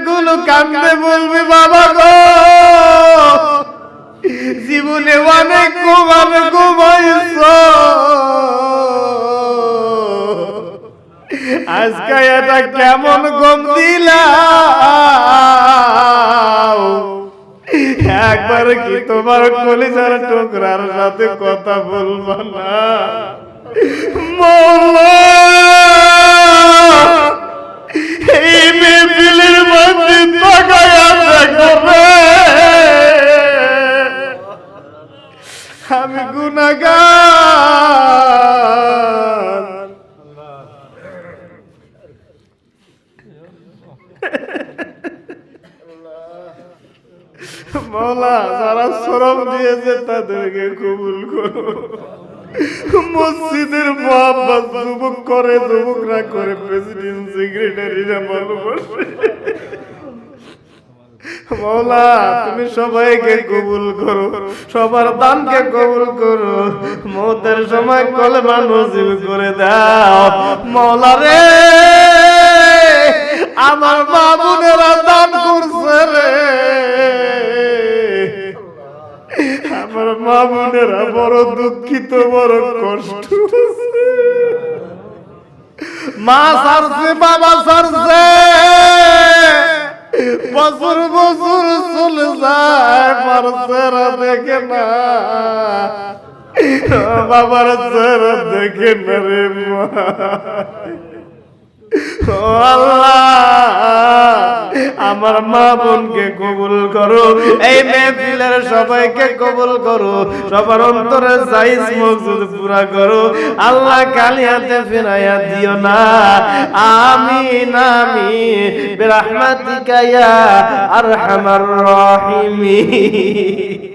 গুলো কান্দে বলবে, বাবা গো! জীবনে অনেক ঘুমান ঘুমাইছ আজকে এটা কেমন গম দিলা একবার কি তোমার কলিজার টুকরার সাথে কথা বলবা না? আমি গুনাগার। মৌলা যারা শ্রম দিয়েছে তাদেরকে কবুল করো। মসজিদের মোহাম্মদ যুবক করে যুবকরা করে প্রেসিডেন্ট সেক্রেটারিরা ভালোবাসে মৌলা, তুমি সবাইকে কবুল করো। সবার দানকে কবুল করো। মৌতের সময় কলেমা নজিব করে দাও। মৌলা রে, আমার বাবুনেরা দান করছে রে। আমার মা বড় দুঃখিত, বড় কষ্ট। মা সারছে, বাবা সারছে। বছর বছর চলে যায় মার চেহারা দেখে না। বাবার চেহারা দেখে না রে আল্লাহ। আমার মা বোনকে কবুল করো। এই মেহফিলের সবাইকে কবুল করো। সবার অন্তরে সাইজ মকসুদ পুরা করো। আল্লাহ কালিয়াতে ফিরাইয়া দিও না। আমিন আমিন। বিরহমাতিকা ইয়া আরহামার রাহিমিন।